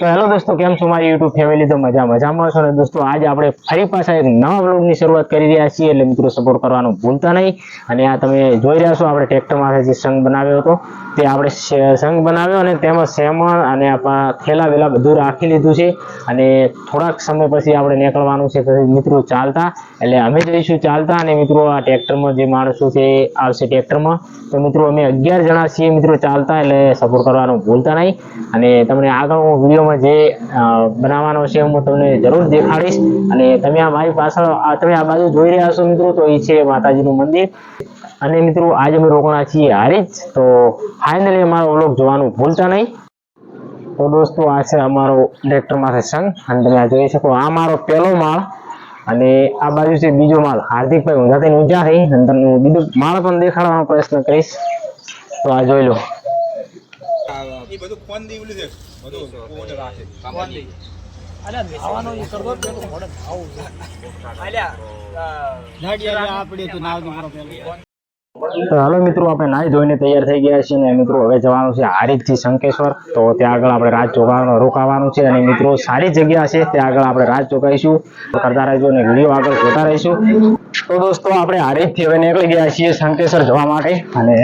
Hello દોસ્તો, કેમ છો મારી યુટ્યુબ ફેમિલી તો મજા મજામાં છો ને દોસ્તો? આજ આપણે ફરી પાછા એક નવા બ્લોગની શરૂઆત કરી રહ્યા છીએ. એટલે મિત્રો સપોર્ટ કરવાનું ભૂલતા નહીં. અને આ તમે જોઈ રહ્યા છો આપણે ટ્રેક્ટરમાંથી જે સંઘ બનાવ્યો હતો, તે આપણે સંઘ બનાવ્યો અને તેમાં સેમણ અને આપણા થેલા વેલા બધું રાખી લીધું છે. અને થોડાક સમય પછી આપણે નીકળવાનું છે. મિત્રો ચાલતા, એટલે અમે જઈશું ચાલતા અને મિત્રો આ ટ્રેક્ટરમાં જે માણસો છે આવશે ટ્રેક્ટરમાં તો મિત્રો અમે અગિયાર જણા છીએ મિત્રો ચાલતા, એટલે સપોર્ટ કરવાનું ભૂલતા નહીં. અને તમને આગળ હું વિડીયોમાં જે બનાવવાનો છે હું તમને જરૂર દેખાડીશ. અને તમે આ મારી પાછળ તમે આ બાજુ જોઈ રહ્યા છો મિત્રો, તો એ છે માતાજીનું મંદિર. અને મિત્રો, આજે અમે રોકણા છીએ હારીજ. તો ફાઇનલી અમારો વ્લોગ જોવાનું ભૂલતા નહીં. તો દોસ્તો, આ છે અમારો ડ્રેક્ટર માથે સંઘ. અને તમે આ જોઈ શકો, આ મારો પહેલો માળ. અને આ બાજુ છે બીજો માળ. હાર્દિકભાઈ ઊંધાથી ઊંચા થઈ. તમને હું બીજો માળ પણ દેખાડવાનો પ્રયત્ન કરીશ. તો આ જોઈ લો. બધું ફોન દી. છે હાલો મિત્રો, આપણે નાહી ધોઈને તૈયાર થઈ ગયા છીએ અને મિત્રો, હવે જવાનું છે હારીજથી શંકેશ્વર. તો ત્યાં આગળ આપણે રાત ચોકાવાનું રોકાવાનું છે અને મિત્રો, સારી જગ્યા છે, ત્યાં આગળ આપણે રાત જોગાઈશું કરતા રહીશું અને વીડિયો આગળ જોતા રહીશું. તો દોસ્તો, આપણે હારીજથી હવે નીકળી ગયા છીએ શંકેશ્વર જવા માટે અને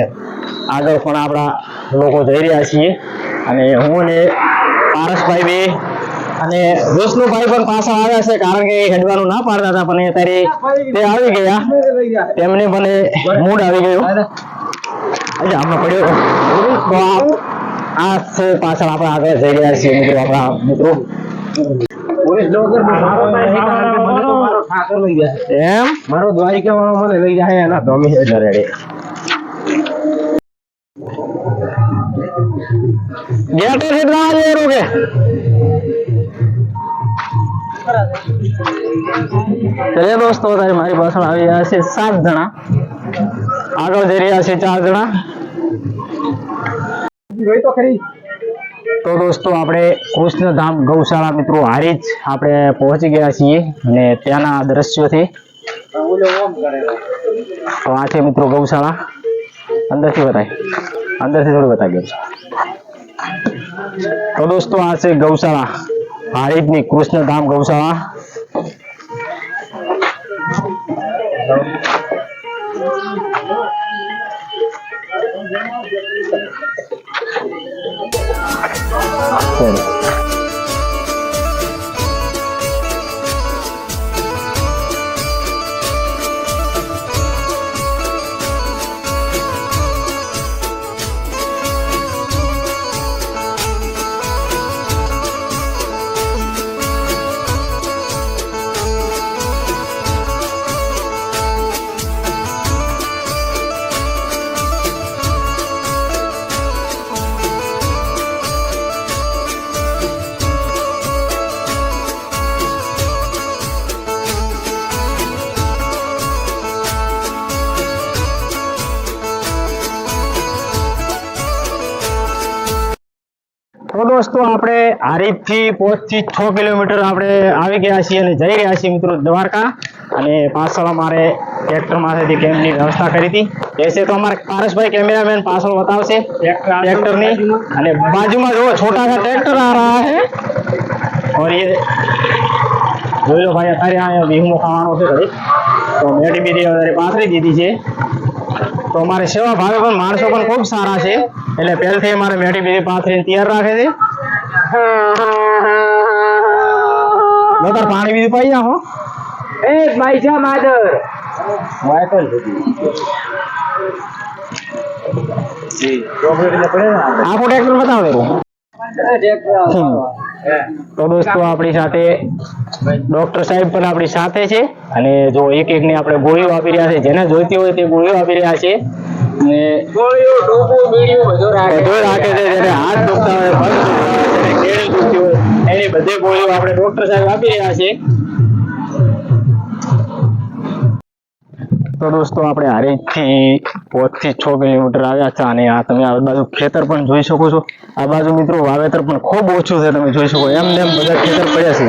આગળ પણ આપણા લોકો જઈ રહ્યા છીએ. અને હું અને પારસભાઈ બે અને વિષ્ણુભાઈ પણ પાછા આવ્યા છે કારણ કે હેડવાનું ના પાડતા હતા પણ અત્યારે તે આવી ગયા. તેમને પણ મૂડ આવી ગયો. આમાં પડ્યો. તો આ છે પાછળ આપણે આગળ જઈ ગયા છીએ મિત્રો આપણા મિત્રો. એમ મારો દ્વારિકા વાળો મને લઈ જાય એના ધોમી એટલે ગેટો ના જોરું કે? ચલે દોસ્તો, તારી મારી પાછળ આવી રહ્યા છે સાત જણા. આગળ જઈ રહ્યા છે ચાર જણા. તો ખરી તો દોસ્તો, આપણે કૃષ્ણધામ ગૌશાળા મિત્રો હારી જ આપણે પહોંચી ગયા છીએ અને ત્યાંના દ્રશ્યોથી. તો આ છે મિત્રો ગૌશાળા. અંદરથી બતાય. અંદરથી થોડું બતાવી દઉં તો દોસ્તો આ છે ગૌશાળા હારીજની કૃષ્ણધામ ગૌશાળા ચલો. દોસ્તો આપણે હારીજથી પોસ્ટથી છ કિલોમીટર આપણે આવી ગયા છીએ અને જઈ રહ્યા છીએ મિત્રો દ્વારકા અને પાછળ અમારે ટ્રેક્ટર માંથેથી કેમ્પની વ્યવસ્થા કરી હતી એસે તો અમારે પારસભાઈ કેમેરામેન પાછળ બતાવશે ટ્રેક્ટરની અને બાજુમાં જુઓ છોટા સા ટ્રેક્ટર આ રહા હે और ये જોઈ લો ભાઈ અત્યારે અહીંયા વિહમો ખાવાનો છે ઘડી તો મેટી બીજી વધારે પાથરી દીધી છે તો અમારે સેવા ભાવે પણ માણસો પણ ખૂબ સારા છે એટલે પહેલથી અમારે મેટી બીજી પાથરીને તૈયાર રાખે છે નતર પાણી બીજું પાઈ જાઓ એ ભાઈ જા. માદર ટ્રેક્ટર બતાવો તો દોસ્તો આપણી સાથે ડોક્ટર સાહેબ પણ આપણી સાથે છે. અને જો એક એક ની આપણે ગોળીઓ આપી રહ્યા છે. જેને જોઈતી હોય તે ગોળીઓ આપી રહ્યા છે. રાખે. છે જેને હાથ દુખતા હોય પગ દુખતા હોય જેને કેળી દુખતી હોય એની બધી ગોળીઓ આપણે ડોક્ટર સાહેબ આપી રહ્યા છે. તો દોસ્તો આપણે હારીજથી પોતથી છ કિલોમીટર આવ્યા છે અને આ તમે આ બાજુ ખેતર પણ જોઈ શકો છો. આ બાજુ મિત્રો વાવેતર પણ ખૂબ ઓછું છે તમે જોઈ શકો. એમ ને એમ બધા ખેતર પડ્યા છે.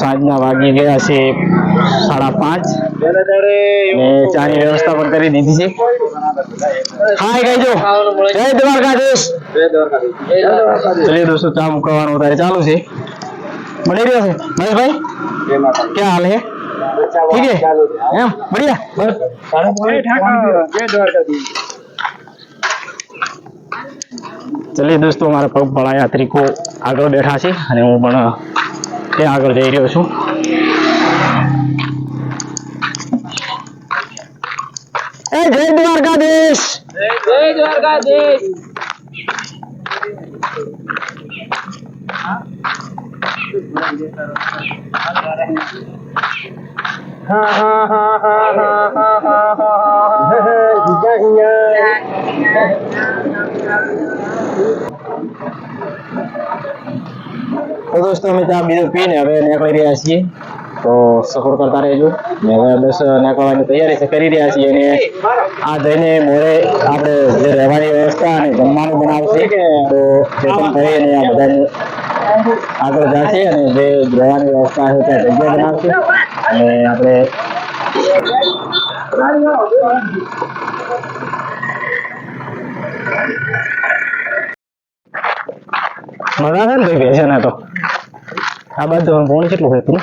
સાંજના વાગી ગયા છે સાડા પાંચ. ને ચાની વ્યવસ્થા પણ કરી દીધી છે. હાય કહેજો જય દ્વારકાધીશ. ચલિએ દોસ્તો ચા મુકાવાનું તારે ચાલુ છે. મળી રહ્યો છે? મહેશભાઈ? ક્યાં હાલ હે? ઠીક એમ? બઢિયા જય દ્વારકાધીશ. દોસ્તો મારા પગ ભળાયા ત્રીકો આગળ બેઠા છે અને હું પણ ત્યાં આગળ જઈ રહ્યો છું. એ જય દ્વારકાધીશ. જય દ્વારકાધીશ. હા હા હા હા હા હા હા હા તો દોસ્તો, અમે ત્યાં બીજું પીને હવે નીકળી રહ્યા છીએ. તો સપોર્ટ કરતા રહેજો. ને હવે બસ નીકળવાની તૈયારી કરી રહ્યા છીએ. અને આ જઈને મોડે આપણે જે રહેવાની વ્યવસ્થા અને જમવાનું બનાવશે તો ચેતનભાઈ અને આ બધાને આગળ જશે અને જે રહેવાની વ્યવસ્થા છે, ત્યાં જગ્યા બનાવશે. અને આપણે મજા છે ને ભાઈ ભેસે ને તો આ બાજુ ફોન કેટલું હોય તું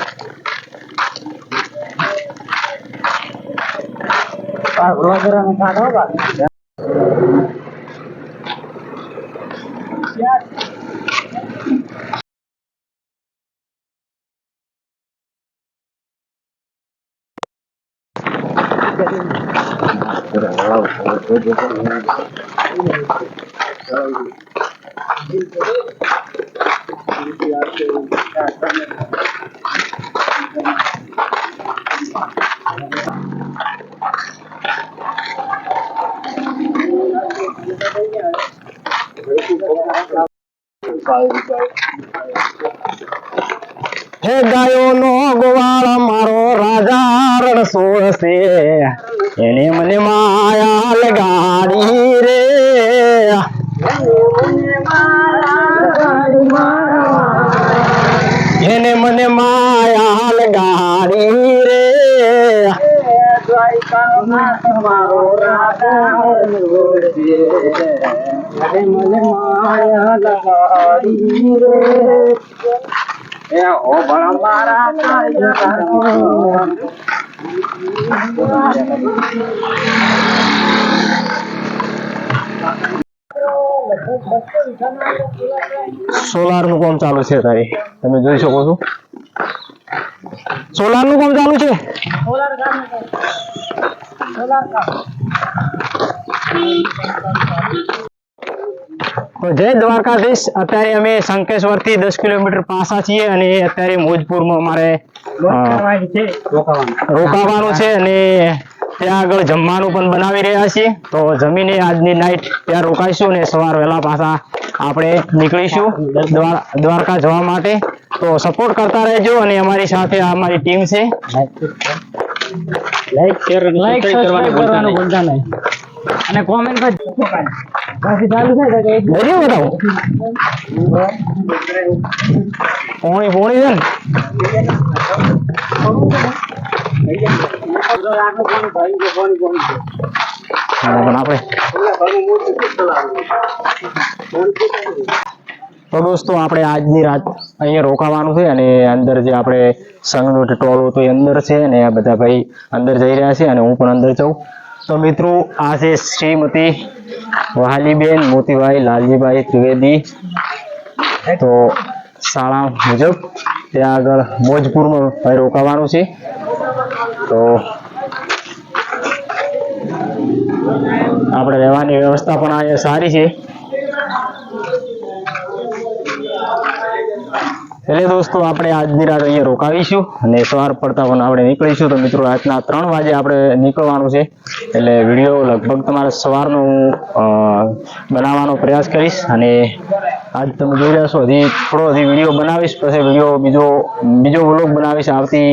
હે ગાયો નો ગોવાળ મારો રાજા રણછોડ છે એને મને માયા લગાડી રે. મને માયા લગાડી રે મને માયા લગાડી રે. સોલારનું કામ ચાલુ છે તારી. તમે જોઈ શકો છો. સોલારનું કામ ચાલુ છે? તો જય દ્વારકાધીશ. અત્યારે અમે શંકેશ્વરથી દસ કિલોમીટર પાસા છીએ અને અત્યારે મોજપુરમાં અમારે રોકાવાનું છે અને ત્યાં આગળ જમવાનું પણ બનાવી રહ્યા છીએ. તો જમીને આજની નાઈટ ત્યાં રોકાઈશું અને સવાર વહેલા પાછા આપણે નીકળીશું દ્વાર- દ્વારકા જવા માટે. તો સપોર્ટ કરતા રહેજો અને અમારી સાથે આ અમારી ટીમ છે. લાઈક શેર લાઈક કરવાનું ભૂલતા નહીં. અને કોમેન્ટ બાકી ચાલુ થાય બતાવો પોણી પોણી છે ને? તો દોસ્તો, આપણે આજની રાત અહીંયા રોકાવાનું છે અને અંદર જે આપણે સંઘનું ટોલ હતું એ અંદર છે અને આ બધા ભાઈ અંદર જઈ રહ્યા છે અને હું પણ અંદર જાઉં. તો મિત્રો, આ છે શ્રીમતી વહાલીબેન, મોતીભાઈ, લાલજીભાઈ ત્રિવેદી. તો શાળા મુજબ ત્યાં આગળ મોજપુરમાં ભાઈ રોકાવાનું છે. તો આપણે રહેવાની વ્યવસ્થા પણ અહીંયા સારી છે. એટલે દોસ્તો, આપણે આજની રાત અહીંયા રોકાવીશું અને સવાર પડતા પણ આપણે નીકળીશું. તો મિત્રો, રાતના ત્રણ વાગે આપણે નીકળવાનું છે. એટલે વીડિયો લગભગ તમારે સવારનો હું બનાવવાનો પ્રયાસ કરીશ અને આજ તમે જોઈ રહ્યા છો, હજી થોડો હજી વીડિયો બનાવીશ, પછી વીડિયો બીજો બીજો વ્લોગ બનાવીશ આવતી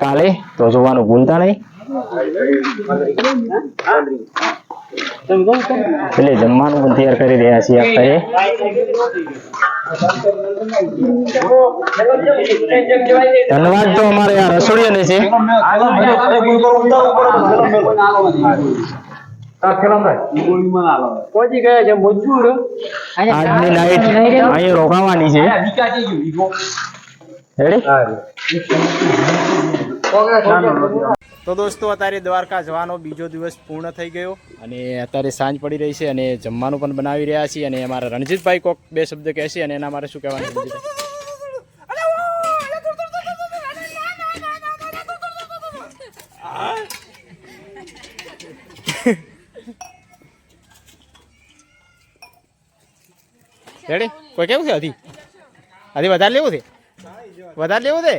કાલે, તો જોવાનું ભૂલતા નહીં. એટલે જમવાનું પણ તૈયાર કરી રહ્યા છીએ અત્યારે ધન્યવાદ તો અમારે આ રસોડીયાને છે. પહોંચી ગયા છે મજબૂર આજની નાઈટ અહીંયા રોકાવાની છે. તો દોસ્તો અત્યારે દ્વારકા જવાનો બીજો દિવસ પૂર્ણ થઈ ગયો અને અત્યારે સાંજ પડી રહી છે અને જમવાનું પણ બનાવી રહ્યા છીએ અને અમારા રણજીતભાઈ કોક બે શબ્દ કહેશે અને એના મારે શું કહેવાનું રેડી કોઈ કેવું છે હજી? હજી વધારે લેવું છે? વધારે લેવું છે?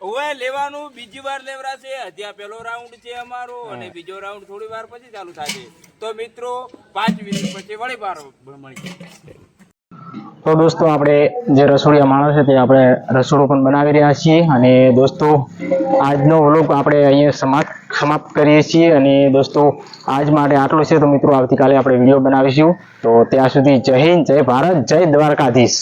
ઓવે લેવાનું બીજી વાર લેવરાશે. હજી પેલો રાઉન્ડ છે અમારો અને બીજો રાઉન્ડ થોડી વાર પછી ચાલુ થશે. તો મિત્રો પાંચ મિનિટ પછી વળી બાર મળી તો દોસ્તો, આપણે જે રસોડિયા માણસ છે તે આપણે રસોડું પણ બનાવી રહ્યા છીએ અને દોસ્તો, આજનો વ્લોગ આપણે અહીંયા સમાપ્ત સમાપ્ત કરીએ છીએ અને દોસ્તો, આજ માટે આટલું છે. તો મિત્રો, આવતીકાલે આપણે વીડિયો બનાવીશું. તો ત્યાં સુધી જય હિન્દ, જય ભારત, જય દ્વારકાધીશ.